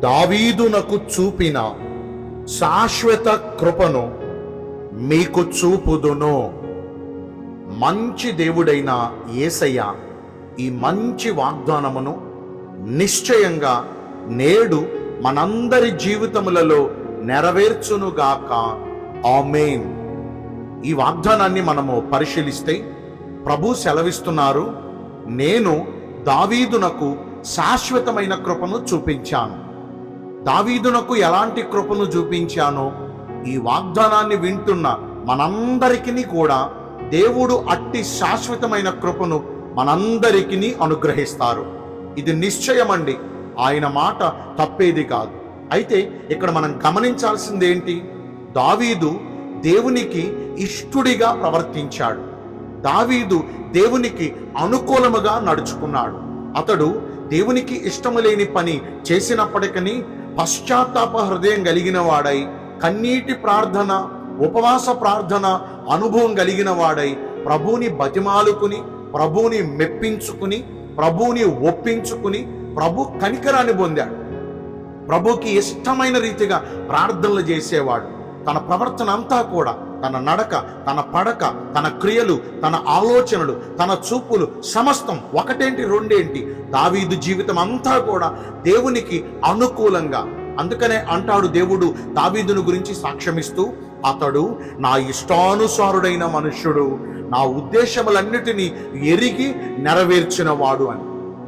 దావీదునకు చూపిన శాశ్వత కృపను మీకు చూపుదును. మంచి దేవుడైన యేసయ్య ఈ మంచి వాగ్దానమును నిశ్చయంగా నేడు మనందరి జీవితములలో నెరవేర్చునుగాక. ఆమెన్. ఈ వాగ్దానాన్ని మనము పరిశీలిస్తే ప్రభు సెలవిస్తున్నారు నేను దావీదునకు శాశ్వతమైన కృపను చూపించాను. దావీదునకు ఎలాంటి కృపను చూపించానో ఈ వాగ్దానాన్ని వింటున్న మనందరికీ కూడా దేవుడు అట్టి శాశ్వతమైన కృపను మనందరికీ అనుగ్రహిస్తారు. ఇది నిశ్చయమండి. ఆయన మాట తప్పేది కాదు. అయితే ఇక్కడ మనం గమనించాల్సింది ఏంటి దావీదు దేవునికి ఇష్టుడిగా ప్రవర్తించాడు. దావీదు దేవునికి అనుకూలముగా నడుచుకున్నాడు. అతడు దేవునికి ఇష్టము లేని పని చేసినప్పటికీ పశ్చాత్తాప హృదయం కలిగిన వాడై కన్నీటి ప్రార్థన ఉపవాస ప్రార్థన అనుభవం కలిగిన వాడై ప్రభువుని బతిమాలుకుని ప్రభువుని మెప్పించుకుని ప్రభువుని ఒప్పించుకుని ప్రభు కనికరాన్ని పొందాడు. ప్రభుకి ఇష్టమైన రీతిగా ప్రార్థనలు చేసేవాడు. తన ప్రవర్తన అంతా కూడా తన నడక తన పడక తన క్రియలు తన ఆలోచనలు తన చూపులు సమస్తం ఒకటేంటి రెండేంటి? దావీదు జీవితం అంతా కూడా దేవునికి అనుకూలంగా. అందుకనే అంటాడు దేవుడు దావీదును గురించి సాక్ష్యమిస్తూ అతడు నా ఇష్టానుసారుడైన మనుష్యుడు నా ఉద్దేశములన్నిటినీ ఎరిగి నెరవేర్చినవాడు అని.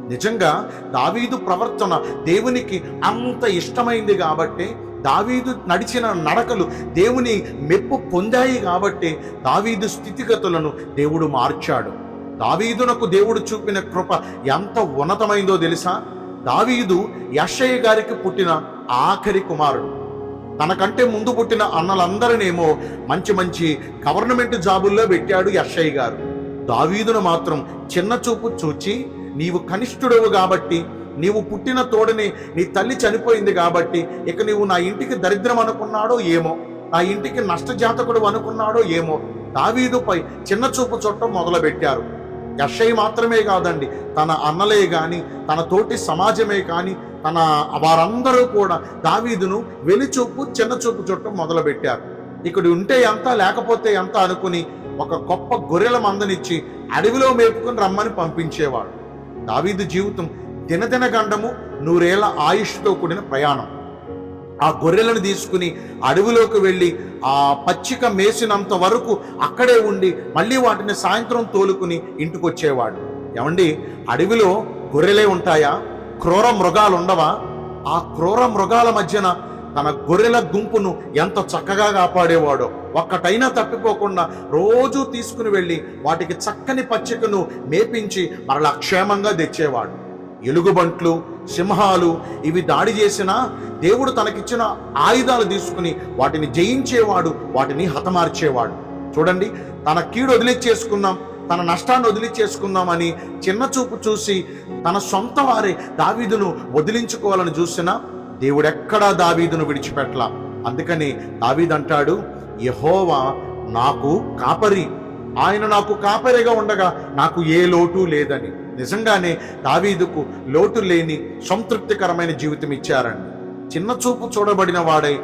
నిజంగా దావీదు ప్రవర్తన దేవునికి అంత ఇష్టమైంది కాబట్టి దావీదు నడిచిన నడకలు దేవుని మెప్పు పొందాయి కాబట్టి దావీదు స్థితిగతులను దేవుడు మార్చాడు. దావీదునకు దేవుడు చూపిన కృప ఎంత ఉన్నతమైందో తెలుసా? దావీదు యషయ్య గారికి పుట్టిన ఆఖరి కుమారుడు. తనకంటే ముందు పుట్టిన అన్నలందరినేమో మంచి మంచి గవర్నమెంట్ జాబుల్లో పెట్టాడు యషయ్య గారు. దావీదును మాత్రం చిన్న చూపు చూచి నీవు కనిష్ఠుడవు కాబట్టి నీవు పుట్టిన తోడని నీ తల్లి చనిపోయింది కాబట్టి ఇక నీవు నా ఇంటికి దరిద్రం అనుకున్నాడో ఏమో నా ఇంటికి నష్టజాతకుడు అనుకున్నాడో ఏమో దావీదుపై చిన్న చూపు చుట్టం మొదలుపెట్టారు. యషయ్ మాత్రమే కాదండి తన అన్నలే కానీ తన తోటి సమాజమే కానీ తన వారందరూ కూడా దావీదును వెలిచూపు చిన్న చూపు చుట్టం మొదలుపెట్టారు. ఇక్కడ ఉంటే ఎంత లేకపోతే ఎంత అనుకుని ఒక గొప్ప గొర్రెల మందనిచ్చి అడవిలో మేపుకుని రమ్మని పంపించేవాడు. దావీదు జీవితం దినదిన గండము నూరేళ్ళ ఆయుష్తో కూడిన ప్రయాణం. ఆ గొర్రెలను తీసుకుని అడవిలోకి వెళ్ళి ఆ పచ్చిక మేసినంత వరకు అక్కడే ఉండి మళ్ళీ వాటిని సాయంత్రం తోలుకుని ఇంటికి వచ్చేవాడు ఏమండి అడవిలో గొర్రెలే ఉంటాయా? క్రూర మృగాలు ఉండవా ఆ క్రూర మృగాల మధ్యన తన గొర్రెల గుంపును ఎంత చక్కగా కాపాడేవాడో. ఒక్కటైనా తప్పిపోకుండా రోజూ తీసుకుని వెళ్ళి వాటికి చక్కని పచ్చికను మేపించి మరలా క్షేమంగా తెచ్చేవాడు. ఎలుగుబంట్లు సింహాలు ఇవి దాడి చేసినా దేవుడు తనకిచ్చిన ఆయుధాలు తీసుకుని వాటిని జయించేవాడు వాటిని హతమార్చేవాడు. చూడండి తన కీడు వదిలిచ్చేసుకుందాం తన నష్టాన్ని వదిలిచ్చేసుకుందామని చిన్న చూపు చూసి తన సొంత వారే దావీదును వదిలించుకోవాలని చూసినా దేవుడెక్కడా దావీదును విడిచిపెట్టలా. అందుకని దావీదు అంటాడు యహోవా నాకు కాపరి. ఆయన నాకు కాపరిగా ఉండగా నాకు ఏ లోటు లేదని. నిజంగానే దావీదుకు లోటు లేని సంతృప్తికరమైన జీవితం ఇచ్చారండి. చిన్న చూపు చూడబడిన వాడై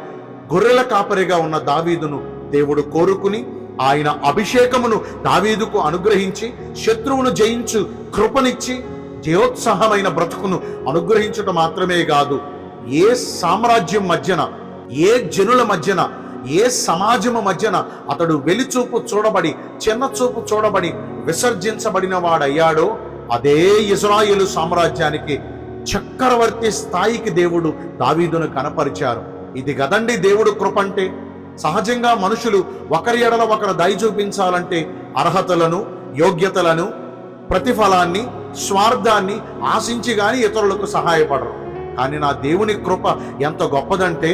గొర్రెల కాపరిగా ఉన్న దావీదును దేవుడు కోరుకుని ఆయన అభిషేకమును దావీదుకు అనుగ్రహించి శత్రువును జయించు కృపనిచ్చి జయోత్సాహమైన బ్రతుకును అనుగ్రహించుట మాత్రమే కాదు ఏ సామ్రాజ్యం మధ్యన ఏ జనుల మధ్యన ఏ సమాజము మధ్యన అతడు వెలిచూపు చూడబడి చిన్న చూపు చూడబడి విసర్జించబడిన వాడయ్యాడో అదే ఇజ్రాయేలు సామ్రాజ్యానికి చక్రవర్తి స్థాయికి దేవుడు దావీదును కనపరిచారు. ఇది గదండి దేవుడు కృపంటే? సహజంగా మనుషులు ఒకరి ఎడల ఒకరు దయ చూపించాలంటే అర్హతలను యోగ్యతలను ప్రతిఫలాన్ని స్వార్థాన్ని ఆశించి కానీ ఇతరులకు సహాయపడరు. కానీ నా దేవుని కృప ఎంత గొప్పదంటే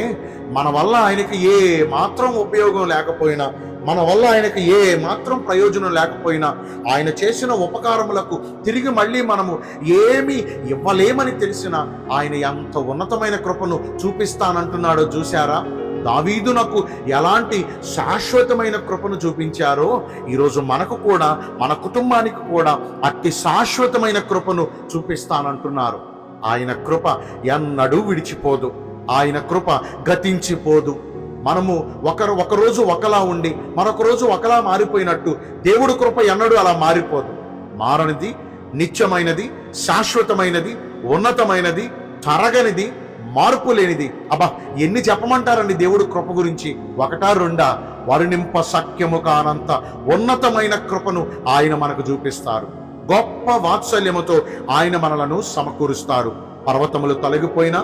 మన వల్ల ఆయనకి ఏ మాత్రం ఉపయోగం లేకపోయినా మన వల్ల ఆయనకి ఏ మాత్రం ప్రయోజనం లేకపోయినా ఆయన చేసిన ఉపకారములకు తిరిగి మళ్ళీ మనము ఏమి ఇవ్వలేమని తెలిసిన ఆయన ఎంత ఉన్నతమైన కృపను చూపిస్తానంటున్నాడో చూశారా? దావీదునకు ఎలాంటి శాశ్వతమైన కృపను చూపించారో ఈరోజు మనకు కూడా మన కుటుంబానికి కూడా అట్టి శాశ్వతమైన కృపను చూపిస్తానంటున్నారు. ఆయన కృప ఎన్నడూ విడిచిపోదు. ఆయన కృప గతించిపోదు. మనము ఒకరు ఒకరోజు ఒకలా ఉండి మరొక రోజు ఒకలా మారిపోయినట్టు దేవుడు కృప ఎన్నడూ అలా మారిపోదు. మారనిది నిత్యమైనది శాశ్వతమైనది ఉన్నతమైనది తరగనిది మార్పు లేనిది. అబ్బా ఎన్ని చెప్పమంటారండి దేవుడు కృప గురించి? ఒకటా రెండా? వరుణింప సఖ్యము కానంత ఉన్నతమైన కృపను ఆయన మనకు చూపిస్తారు. గొప్ప వాత్సల్యముతో ఆయన మనలను సమకూరుస్తారు. పర్వతములు తొలగిపోయినా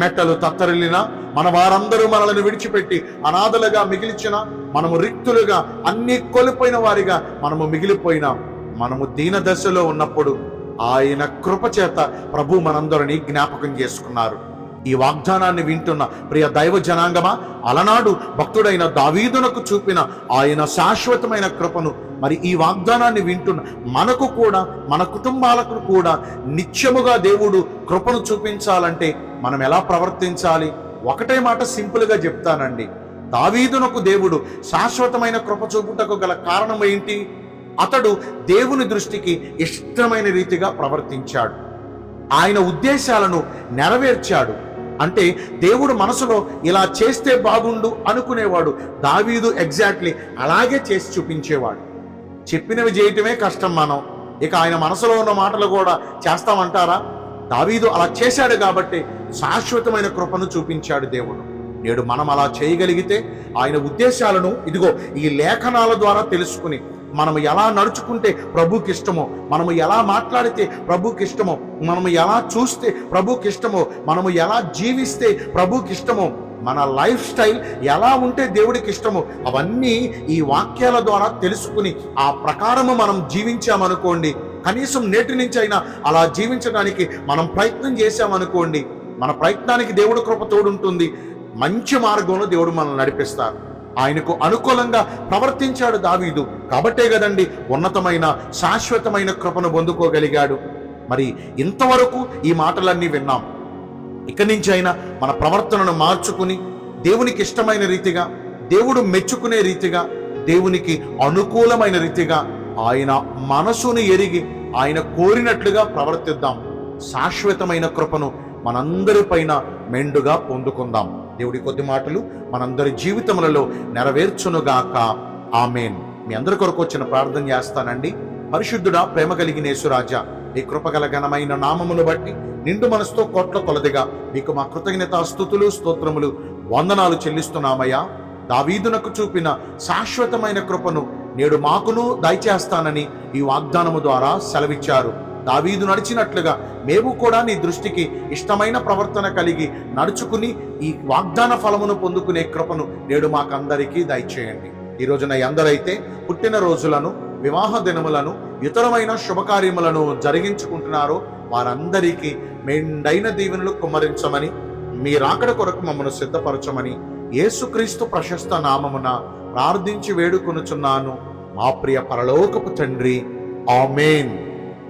మెట్టలు తత్తరిల్లినా మన వారందరూ మనలను విడిచిపెట్టి అనాథలుగా మిగిలిచిన మనము రిక్తులుగా అన్ని కోల్పోయిన వారిగా మనము మిగిలిపోయినా. మనము దీన దశలో ఉన్నప్పుడు ఆయన కృపచేత ప్రభు మనందరినీ జ్ఞాపకం చేసుకున్నారు. ఈ వాగ్దానాన్ని వింటున్న ప్రియ దైవ జనాంగమా అలనాడు భక్తుడైన దావీదునకు చూపిన ఆయన శాశ్వతమైన కృపను మరి ఈ వాగ్దానాన్ని వింటున్న మనకు కూడా మన కుటుంబాలకు కూడా నిత్యముగా దేవుడు కృపను చూపించాలంటే మనం ఎలా ప్రవర్తించాలి? ఒకటే మాట సింపుల్గా చెప్తానండి. దావీదునకు దేవుడు శాశ్వతమైన కృప చూపుటకు గల కారణం ఏంటి? అతడు దేవుని దృష్టికి ఇష్టమైన రీతిగా ప్రవర్తించాడు. ఆయన ఉద్దేశాలను నెరవేర్చాడు. అంటే దేవుడు మనసులో ఇలా చేస్తే బాగుండు అనుకునేవాడు. దావీదు ఎగ్జాక్ట్లీ అలాగే చేసి చూపించేవాడు. చెప్పినవి చేయటమే కష్టం మనం. ఇక ఆయన మనసులో ఉన్న మాటలు కూడా చేస్తామంటారా? దావీదు అలా చేశాడు కాబట్టి శాశ్వతమైన కృపను చూపించాడు దేవుడు. నేడు మనం అలా చేయగలిగితే ఆయన ఉద్దేశాలను ఇదిగో ఈ లేఖనాల ద్వారా తెలుసుకుని మనము ఎలా నడుచుకుంటే ప్రభుకి ఇష్టమో మనము ఎలా మాట్లాడితే ప్రభుకి ఇష్టమో మనము ఎలా చూస్తే ప్రభుకి ఇష్టమో మనము ఎలా జీవిస్తే ప్రభుకి ఇష్టమో మన లైఫ్ స్టైల్ ఎలా ఉంటే దేవుడికి ఇష్టమో అవన్నీ ఈ వాక్యాల ద్వారా తెలుసుకుని ఆ ప్రకారము మనం జీవించామనుకోండి కనీసం నేటి నుంచి అయినా అలా జీవించడానికి మనం ప్రయత్నం చేశామనుకోండి మన ప్రయత్నానికి దేవుడు కృప తోడుంటుంది మంచి మార్గంలో దేవుడు మనల్ని నడిపిస్తారు. ఆయనకు అనుకూలంగా ప్రవర్తించాడు దావీదు. కాబట్టే కదండి ఉన్నతమైన శాశ్వతమైన కృపను పొందుకోగలిగాడు. మరి ఇంతవరకు ఈ మాటలన్నీ విన్నాం. ఇక్కడి నుంచి అయినా మన ప్రవర్తనను మార్చుకుని దేవునికి ఇష్టమైన రీతిగా దేవుడు మెచ్చుకునే రీతిగా దేవునికి అనుకూలమైన రీతిగా ఆయన మనసును ఎరిగి ఆయన కోరినట్లుగా ప్రవర్తిద్దాం. శాశ్వతమైన కృపను మనందరిపైన మెండుగా పొందుకుందాం. దేవుడి కొద్ది మాటలు మనందరి జీవితములలో నెరవేర్చునుగాక. ఆమెన్. మీ అందరి కొరకు వచ్చిన ప్రార్థన చేస్తానండి. పరిశుద్ధుడా ప్రేమ కలిగిన యేసురాజా ఈ కృపగల ఘనమైన నామమును బట్టి నిండు మనసుతో కోట్ల కొలదిగా మీకు మా కృతజ్ఞత స్థుతులు స్తోత్రములు వందనాలు చెల్లిస్తున్నామయ్యా. దావీదునకు చూపిన శాశ్వతమైన కృపను నేడు మాకును దయచేస్తానని ఈ వాగ్దానము ద్వారా సెలవిచ్చారు. దావీదు నడిచినట్లుగా మేము కూడా నీ దృష్టికి ఇష్టమైన ప్రవర్తన కలిగి నడుచుకుని ఈ వాగ్దాన ఫలమును పొందుకునే కృపను నేడు మాకందరికీ దయచేయండి. ఈ రోజున ఎందరైతే పుట్టిన రోజులను వివాహ దినములను ఇతరమైన శుభకార్యములను జరిగించుకుంటున్నారో వారందరికీ మెండైన దీవెనలు కుమ్మరించమని మీ రాకడ కొరకు మమ్మను సిద్ధపరచమని యేసుక్రీస్తు ప్రశస్త నామమున ప్రార్థించి వేడుకొనుచున్నాను. మా ప్రియ పరలోకపు తండ్రి. Amen.